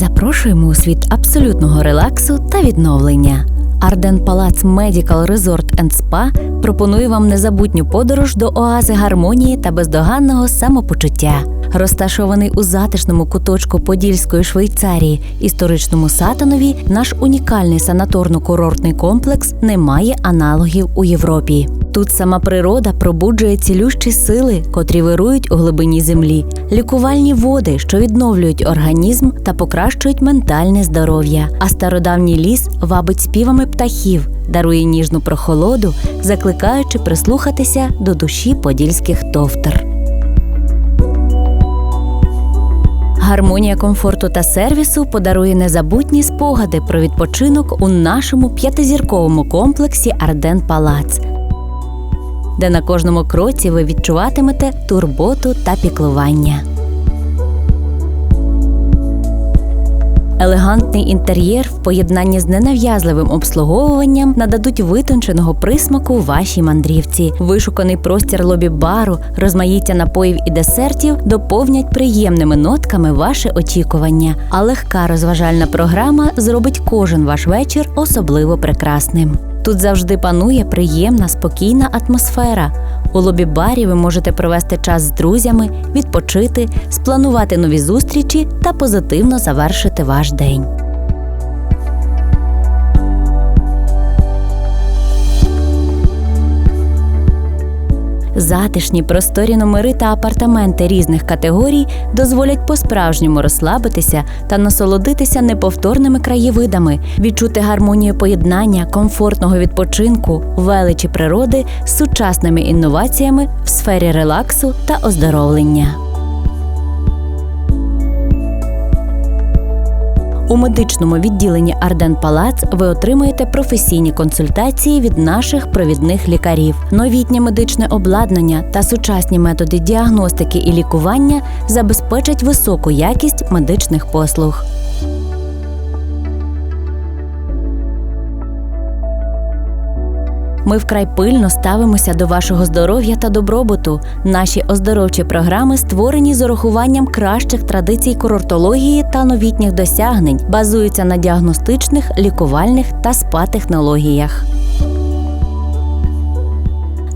Запрошуємо у світ абсолютного релаксу та відновлення. Арден Палац Medical Resort and Spa пропонує вам незабутню подорож до оази гармонії та бездоганного самопочуття. Розташований у затишному куточку Подільської Швейцарії, історичному Сатанові, наш унікальний санаторно-курортний комплекс не має аналогів у Європі. Тут сама природа пробуджує цілющі сили, котрі вирують у глибині землі, лікувальні води, що відновлюють організм та покращують ментальне здоров'я. А стародавній ліс вабить співами птахів, дарує ніжну прохолоду, закликаючи прислухатися до душі подільських товтер. Гармонія комфорту та сервісу подарує незабутні спогади про відпочинок у нашому п'ятизірковому комплексі Арден Палац, де на кожному кроці ви відчуватимете турботу та піклування. Елегантний інтер'єр в поєднанні з ненав'язливим обслуговуванням нададуть витонченого присмаку вашій мандрівці. Вишуканий простір лобі-бару, розмаїття напоїв і десертів доповнять приємними нотками ваше очікування. А легка розважальна програма зробить кожен ваш вечір особливо прекрасним. Тут завжди панує приємна, спокійна атмосфера. У лобі-барі ви можете провести час з друзями, відпочити, спланувати нові зустрічі та позитивно завершити ваш день. Затишні просторі номери та апартаменти різних категорій дозволять по-справжньому розслабитися та насолодитися неповторними краєвидами, відчути гармонію поєднання, комфортного відпочинку, величі природи з сучасними інноваціями в сфері релаксу та оздоровлення. У медичному відділенні Арден Палац ви отримаєте професійні консультації від наших провідних лікарів. Новітнє медичне обладнання та сучасні методи діагностики і лікування забезпечать високу якість медичних послуг. Ми вкрай пильно ставимося до вашого здоров'я та добробуту. Наші оздоровчі програми створені з урахуванням кращих традицій курортології та новітніх досягнень, базуються на діагностичних, лікувальних та спа-технологіях.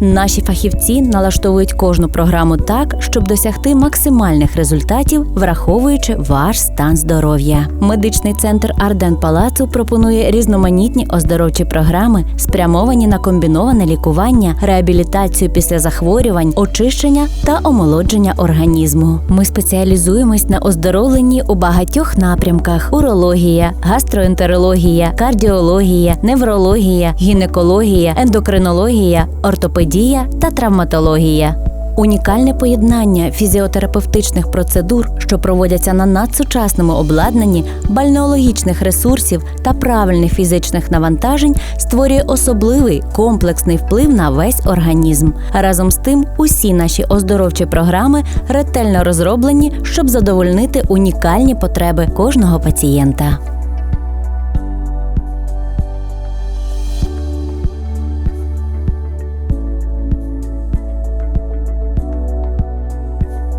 Наші фахівці налаштовують кожну програму так, щоб досягти максимальних результатів, враховуючи ваш стан здоров'я. Медичний центр Арден Палацу пропонує різноманітні оздоровчі програми, спрямовані на комбіноване лікування, реабілітацію після захворювань, очищення та омолодження організму. Ми спеціалізуємось на оздоровленні у багатьох напрямках: урологія, гастроентерологія, кардіологія, неврологія, гінекологія, ендокринологія, ортопедія та травматологія. Унікальне поєднання фізіотерапевтичних процедур, що проводяться на надсучасному обладнанні, бальнеологічних ресурсів та правильних фізичних навантажень, створює особливий комплексний вплив на весь організм. Разом з тим, усі наші оздоровчі програми ретельно розроблені, щоб задовольнити унікальні потреби кожного пацієнта.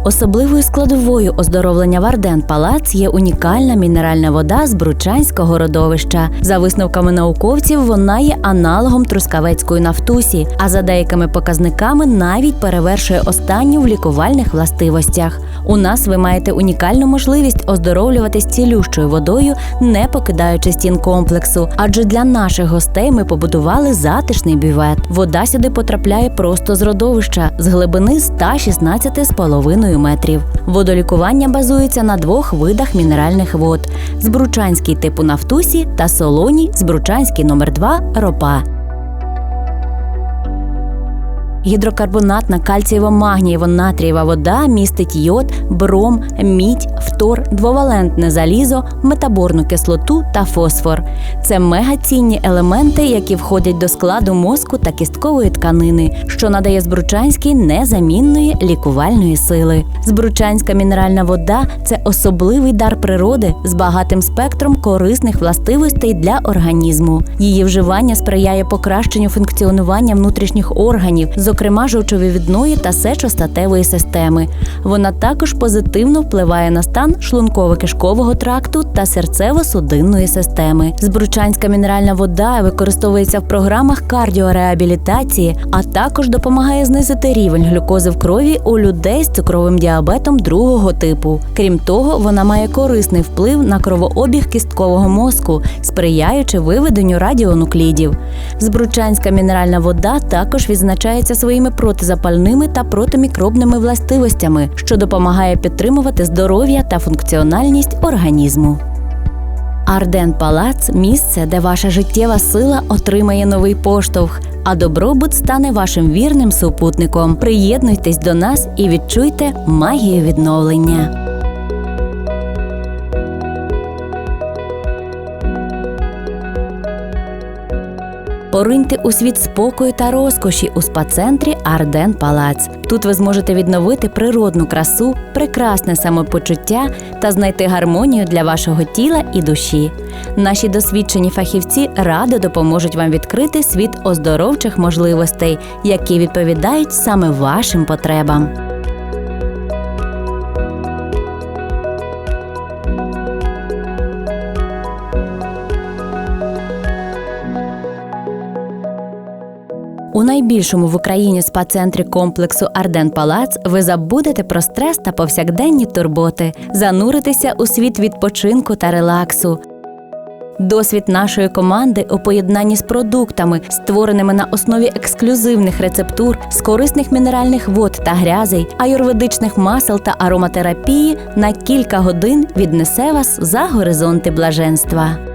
Особливою складовою оздоровлення Варден Палац є унікальна мінеральна вода з Бручанського родовища. За висновками науковців, вона є аналогом трускавецької нафтусі, а за деякими показниками навіть перевершує останню в лікувальних властивостях. У нас ви маєте унікальну можливість оздоровлюватись цілющою водою, не покидаючи стін комплексу. Адже для наших гостей ми побудували затишний бювет. Вода сюди потрапляє просто з родовища з глибини 116,5 метрів. Водолікування базується на двох видах мінеральних вод: збручанський типу нафтусі та солоній збручанський номер 2 ропа. Гідрокарбонатна кальцієво-магнієво-натрієва вода містить йод, бром, мідь, фтор, двовалентне залізо, метаборну кислоту та фосфор. Це мегацінні елементи, які входять до складу мозку та кісткової тканини, що надає збручанській незамінної лікувальної сили. Збручанська мінеральна вода це особливий дар природи з багатим спектром корисних властивостей для організму. Її вживання сприяє покращенню функціонування внутрішніх органів, зокрема жовчовивідної та сечостатевої системи. Вона також позитивно впливає на стан шлунково-кишкового тракту та серцево-судинної системи. Збручанська мінеральна вода використовується в програмах кардіореабілітації, а також допомагає знизити рівень глюкози в крові у людей з цукровим діабетом другого типу. Крім того, вона має корисний вплив на кровообіг кісткового мозку, сприяючи виведенню радіонуклідів. Збручанська мінеральна вода також відзначається своїми протизапальними та протимікробними властивостями, що допомагає підтримувати здоров'я та функціональність організму. Арден Палац місце, де ваша життєва сила отримає новий поштовх, а добробут стане вашим вірним супутником. Приєднуйтесь до нас і відчуйте магію відновлення. Пориньте у світ спокою та розкоші у спа-центрі Арден Палац. Тут ви зможете відновити природну красу, прекрасне самопочуття та знайти гармонію для вашого тіла і душі. Наші досвідчені фахівці радо допоможуть вам відкрити світ оздоровчих можливостей, які відповідають саме вашим потребам. Найбільшому в Україні спа-центрі комплексу Арден Палац ви забудете про стрес та повсякденні турботи, зануритеся у світ відпочинку та релаксу. Досвід нашої команди у поєднанні з продуктами, створеними на основі ексклюзивних рецептур, з корисних мінеральних вод та грязей, аюрведичних масел та ароматерапії на кілька годин віднесе вас за горизонти блаженства.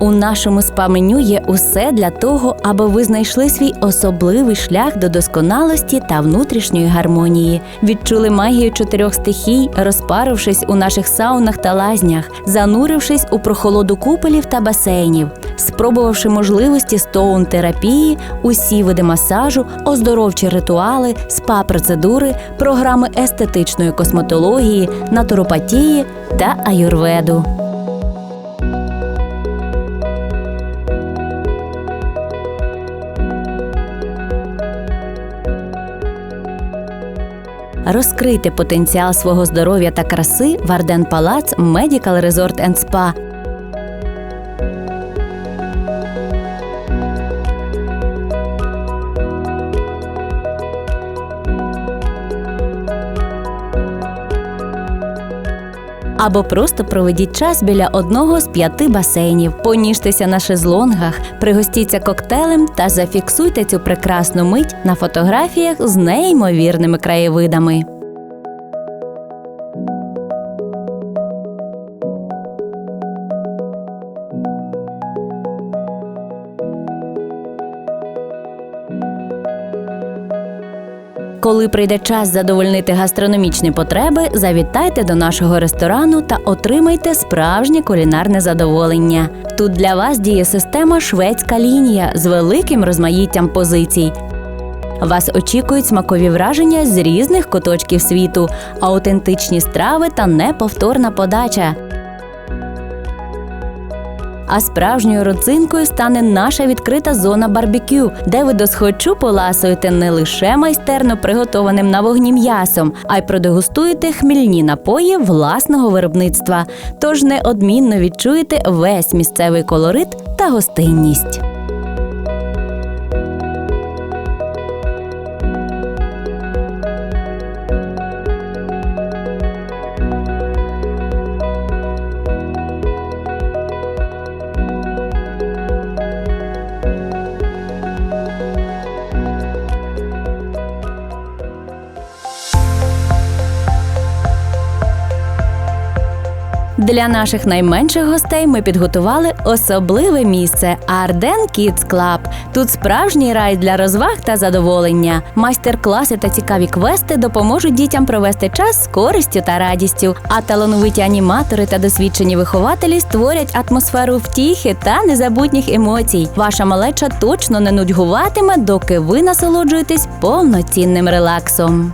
У нашому спа-меню є усе для того, аби ви знайшли свій особливий шлях до досконалості та внутрішньої гармонії, відчули магію чотирьох стихій, розпарившись у наших саунах та лазнях, занурившись у прохолоду куполів та басейнів, спробувавши можливості стоун-терапії, усі види масажу, оздоровчі ритуали, спа-процедури, програми естетичної косметології, натуропатії та аюрведу. Розкрийте потенціал свого здоров'я та краси в Арден Палац Medical Resort and Spa. Або просто проведіть час біля одного з п'яти басейнів, поніжтеся на шезлонгах, пригостіться коктейлем та зафіксуйте цю прекрасну мить на фотографіях з неймовірними краєвидами. Коли прийде час задовольнити гастрономічні потреби, завітайте до нашого ресторану та отримайте справжнє кулінарне задоволення. Тут для вас діє система шведська лінія з великим розмаїттям позицій. Вас очікують смакові враження з різних куточків світу, аутентичні страви та неповторна подача. А справжньою родзинкою стане наша відкрита зона барбекю, де ви до схочу поласуєте не лише майстерно приготованим на вогні м'ясом, а й продегустуєте хмільні напої власного виробництва. Тож неодмінно відчуєте весь місцевий колорит та гостинність. Для наших найменших гостей ми підготували особливе місце Арден Kids Club. Тут справжній рай для розваг та задоволення. Майстер-класи та цікаві квести допоможуть дітям провести час з користю та радістю. А талановиті аніматори та досвідчені вихователі створять атмосферу втіхи та незабутніх емоцій. Ваша малеча точно не нудьгуватиме, доки ви насолоджуєтесь повноцінним релаксом.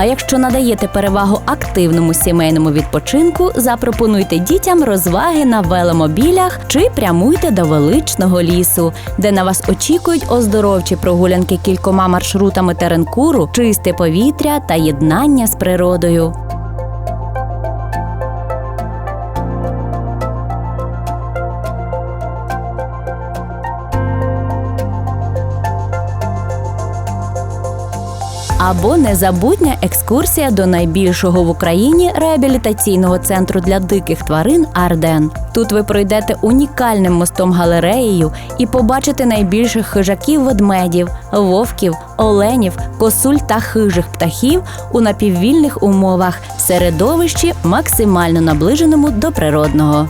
А якщо надаєте перевагу активному сімейному відпочинку, запропонуйте дітям розваги на веломобілях чи прямуйте до величного лісу, де на вас очікують оздоровчі прогулянки кількома маршрутами теренкуру, чисте повітря та єднання з природою. Або незабутня екскурсія до найбільшого в Україні реабілітаційного центру для диких тварин Арден. Тут ви пройдете унікальним мостом галереєю і побачите найбільших хижаків ведмедів, вовків, оленів, косуль та хижих птахів у напіввільних умовах середовищі максимально наближеному до природного.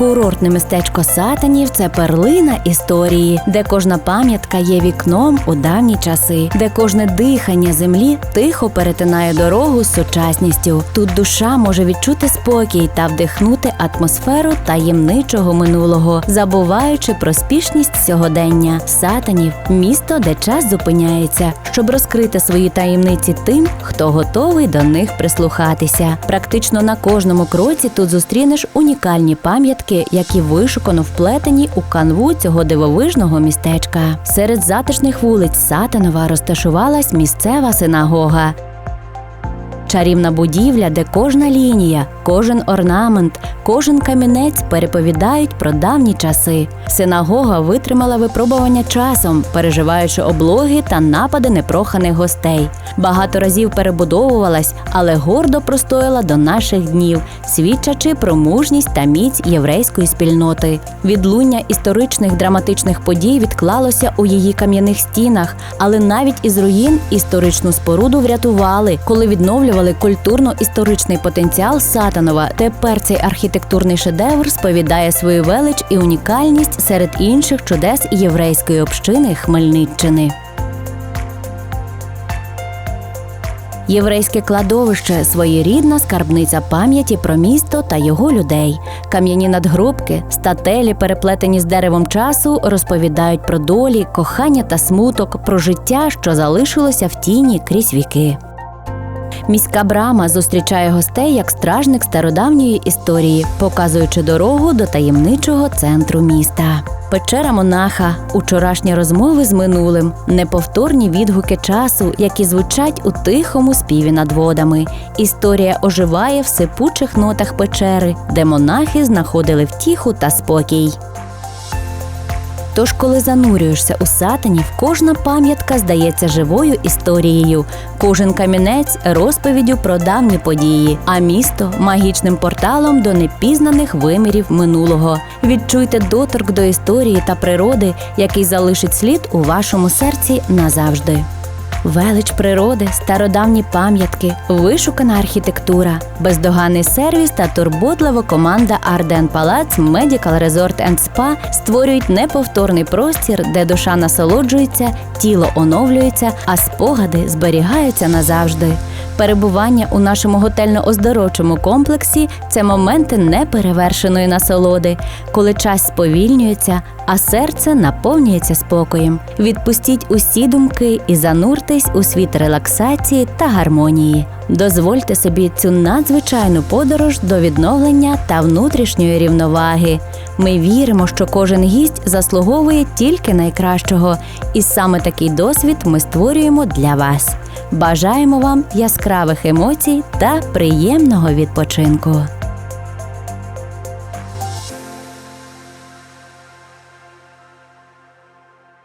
Курортне містечко Сатанів це перлина історії, де кожна пам'ятка є вікном у давні часи, де кожне дихання землі тихо перетинає дорогу з сучасністю. Тут душа може відчути спокій та вдихнути атмосферу таємничого минулого, забуваючи про спішність сьогодення. Сатанів місто, де час зупиняється, щоб розкрити свої таємниці тим, хто готовий до них прислухатися. Практично на кожному кроці тут зустрінеш унікальні пам'ятки які вишукано вплетені у канву цього дивовижного містечка. Серед затишних вулиць Сатанова розташувалась місцева синагога. Чарівна будівля, де кожна лінія, кожен орнамент, кожен камінець переповідають про давні часи. Синагога витримала випробування часом, переживаючи облоги та напади непроханих гостей. Багато разів перебудовувалась, але гордо простояла до наших днів, свідчачи про мужність та міць єврейської спільноти. Відлуння історичних драматичних подій відклалося у її кам'яних стінах, але навіть із руїн історичну споруду врятували, коли відновлювали культурно-історичний потенціал Сатанова. Тепер цей архітектурний шедевр сповідає свою велич і унікальність серед інших чудес єврейської общини Хмельниччини. Єврейське кладовище своєрідна скарбниця пам'яті про місто та його людей. Кам'яні надгробки, стателі, переплетені з деревом часу, розповідають про долі, кохання та смуток, про життя, що залишилося в тіні крізь віки. Міська брама зустрічає гостей як стражник стародавньої історії, показуючи дорогу до таємничого центру міста. Печера монаха, учорашні розмови з минулим, неповторні відгуки часу, які звучать у тихому співі над водами. Історія оживає в сипучих нотах печери, де монахи знаходили втіху та спокій. Тож, коли занурюєшся у сатанів, кожна пам'ятка здається живою історією, кожен камінець розповіддю про давні події, а місто магічним порталом до непізнаних вимірів минулого. Відчуйте доторк до історії та природи, який залишить слід у вашому серці назавжди велич природи, стародавні пам'ятки, вишукана архітектура, бездоганний сервіс та турботлива команда Арден Палац Medical Resort and Spa створюють неповторний простір, де душа насолоджується, тіло оновлюється, а спогади зберігаються назавжди. Перебування у нашому готельно-оздоровчому комплексі це моменти неперевершеної насолоди, коли час сповільнюється, а серце наповнюється спокоєм. Відпустіть усі думки і зануртесь у світ релаксації та гармонії. Дозвольте собі цю надзвичайну подорож до відновлення та внутрішньої рівноваги. Ми віримо, що кожен гість заслуговує тільки найкращого, і саме такий досвід ми створюємо для вас. Бажаємо вам яскравих емоцій та приємного відпочинку.